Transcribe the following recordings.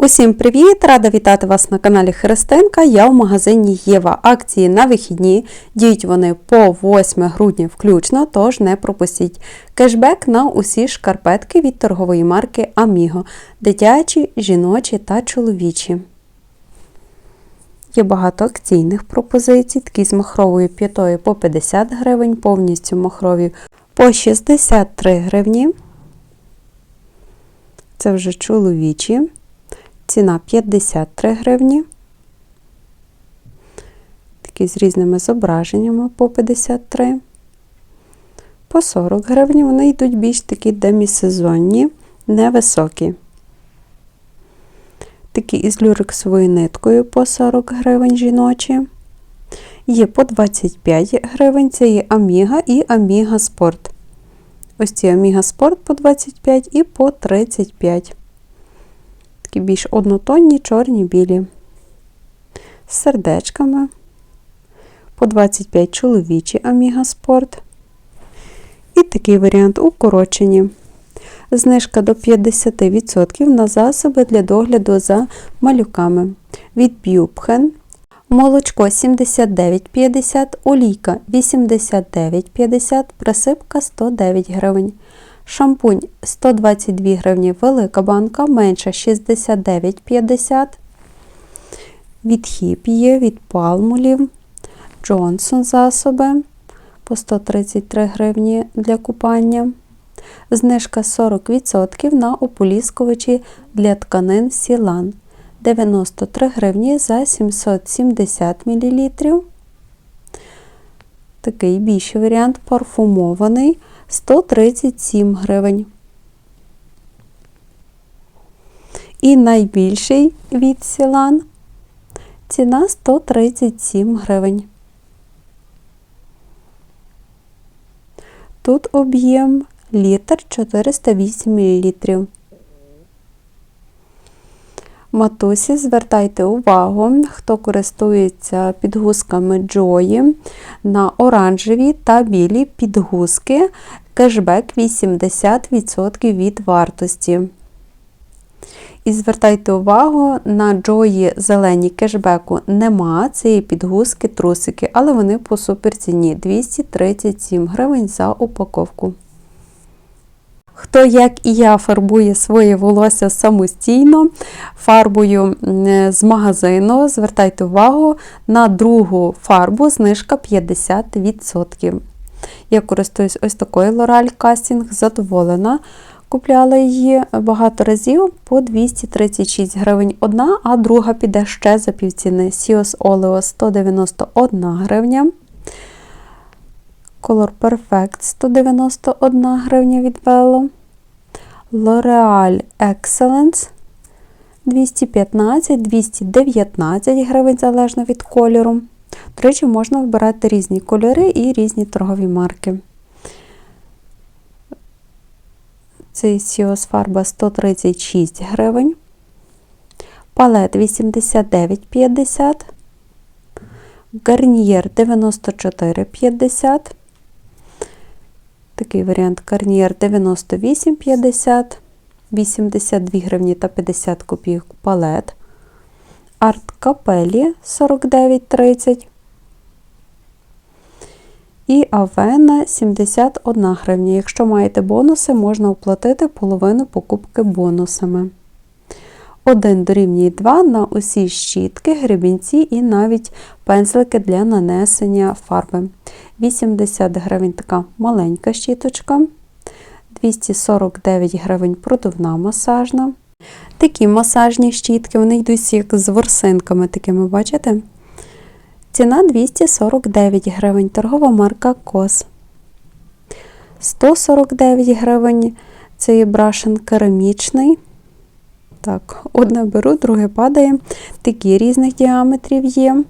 Усім привіт! Рада вітати вас на каналі Христинка. Я в магазині Єва. Акції на вихідні. Діють вони по 8 грудня включно, тож не пропустіть. Кешбек на усі шкарпетки від торгової марки Amigo. Дитячі, жіночі та чоловічі. Є багато акційних пропозицій, такі з махровою п'ятою по 50 гривень, повністю махрові по 63 гривні. Це вже чоловічі. Ціна 53 гривні. Такі з різними зображеннями по 53. По 40 гривень вони йдуть більш такі демісезонні, невисокі. Такі із люрексовою ниткою по 40 гривень жіночі. Є по 25 гривень, це є Аміга і Аміга Спорт. Ось ці Аміга Спорт по 25 і по 35. Такі більш однотонні, чорні, білі. З сердечками. По 25 чоловічі Аміга Спорт. І такий варіант укорочені. Знижка до 50% на засоби для догляду за малюками. Від Бюбхен. Молочко 79,50, олійка 89,50, присипка 109 гривень. Шампунь 122 гривні велика банка, менша 69,50. Від хіп є, від палмулів. Джонсон засоби по 133 гривні для купання. Знижка 40% на ополіскувачі для тканин Сілан. 93 гривні за 770 мл. Такий більший варіант парфумований 137 гривень. І найбільший від Сілан ціна 137 гривень. Тут об'єм літр 408 мл. Матусі, звертайте увагу, хто користується підгузками Джої на оранжеві та білі підгузки, кешбек 80% від вартості. І звертайте увагу, на Джої зелені кешбеку нема, це є підгузки, трусики, але вони по суперціні 237 гривень за упаковку. Хто, як і я, фарбує своє волосся самостійно, фарбою з магазину, звертайте увагу, на другу фарбу знижка 50%. Я користуюсь ось такою L'Oreal Casting, задоволена. Купляла її багато разів по 236 гривень одна, а друга піде ще за півціни. Sios Oleo 191 гривня. Color Perfect 191 гривня від Velo. L'Oreal Excellence 215-219 гривень залежно від кольору. До речі, можна вибирати різні кольори і різні торгові марки. Цей Sios фарба 136 гривень. Палет 89,50. Гарнієр 94,50. Такий варіант карнієр 98,50, 82 гривні та 50 копійок палет. Арт Капелі 49,30. І Авена 71 гривня. Якщо маєте бонуси, можна оплатити половину покупки бонусами. 1 дорівнює 2 на усі щітки, гребінці і навіть пензлики для нанесення фарби. 80 гривень така маленька щіточка, 249 гривень продувна масажна. Такі масажні щітки, вони йдуть як з ворсинками, такими, бачите? Ціна 249 гривень, торгова марка Кос. 149 гривень це є брашен керамічний. Так, одне беру, друге падає. Такі різних діаметрів є.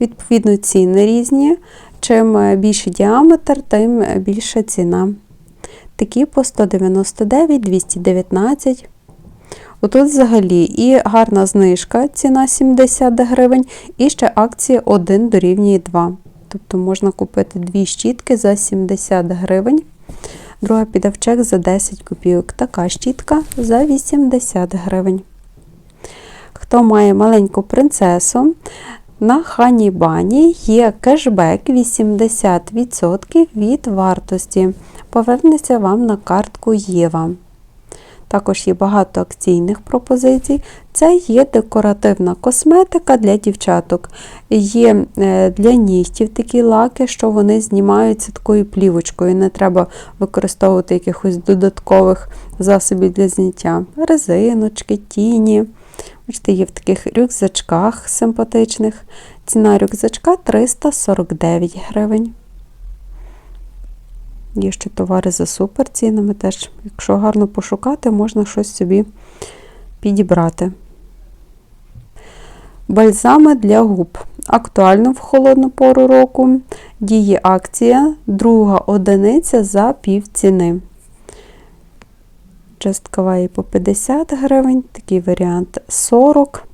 Відповідно, ціни різні. Чим більший діаметр, тим більша ціна. Такі по 199, 219. Отут взагалі і гарна знижка, ціна 70 гривень, і ще акція 1 дорівнює 2. Тобто можна купити дві щітки за 70 гривень. Друга піде в за 10 копійок. Така щітка за 80 гривень. Хто має маленьку принцесу, на Хані Бані є кешбек 80% від вартості. Повернеться вам на картку Єва. Також є багато акційних пропозицій. Це є декоративна косметика для дівчаток. Є е, для нігтів такі лаки, що вони знімаються такою плівочкою. Не треба використовувати якихось додаткових засобів для зняття. Резиночки, тіні. Бачите, є в таких рюкзачках симпатичних. Ціна рюкзачка 349 гривень. Є ще товари за супер цінами теж. Якщо гарно пошукати, можна щось собі підібрати. Бальзами для губ. Актуально в холодну пору року. Діє акція, друга одиниця за пів ціни. Часткова є по 50 гривень, такий варіант 40.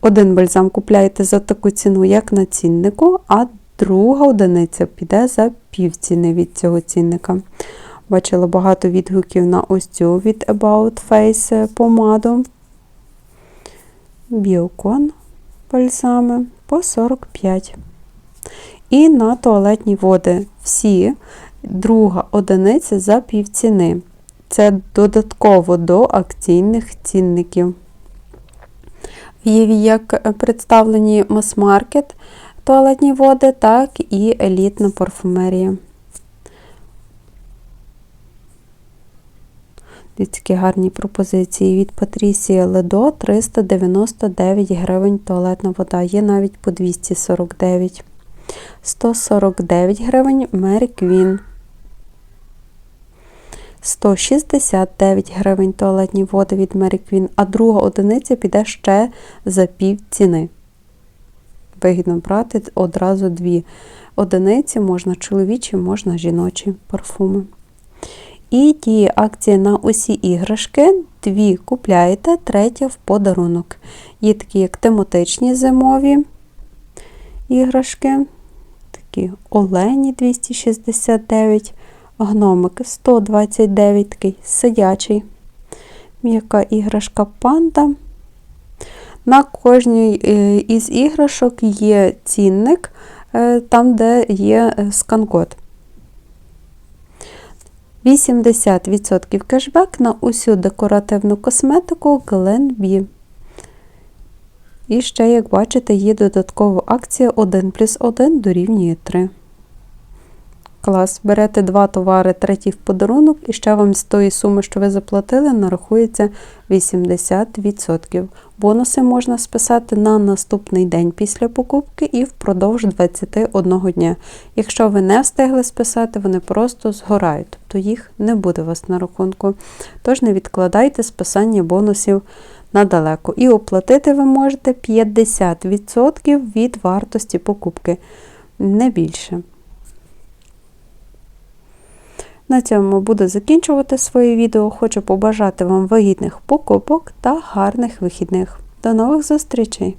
Один бальзам купляєте за таку ціну, як на ціннику, а друга одиниця піде за півціни від цього цінника. Бачила багато відгуків на ось цю від About Face помаду. Біокон бальзами по 45. І на туалетні води всі друга одиниця за півціни. Це додатково до акційних цінників. В Єві як представлені мас-маркет туалетні води, так і елітна парфумерія. Такі гарні пропозиції від Патрісія Ледо 399 гривень туалетна вода. Є навіть по 249. 149 гривень Mary Queen. 169 гривень туалетні води від Mary Queen, а друга одиниця піде ще за пів ціни. Вигідно брати одразу дві одиниці, можна чоловічі, можна жіночі парфуми. І діє акція на усі іграшки. Дві купляєте, третя в подарунок. Є такі, як тематичні зимові іграшки, такі олені 269, гномик 129, такий сидячий. М'яка іграшка панда. На кожній із іграшок є цінник, е, там, де є е, скан-код. 80% кешбек на усю декоративну косметику Glen І ще, як бачите, є додаткова акція 1 плюс 1 дорівнює 3. Клас, берете два товари, третій в подарунок, і ще вам з тої суми, що ви заплатили, нарахується 80%. Бонуси можна списати на наступний день після покупки і впродовж 21 дня. Якщо ви не встигли списати, вони просто згорають, тобто їх не буде у вас на рахунку. Тож не відкладайте списання бонусів надалеко. І оплатити ви можете 50% від вартості покупки, не більше. На цьому буду закінчувати своє відео. Хочу побажати вам вигідних покупок та гарних вихідних. До нових зустрічей!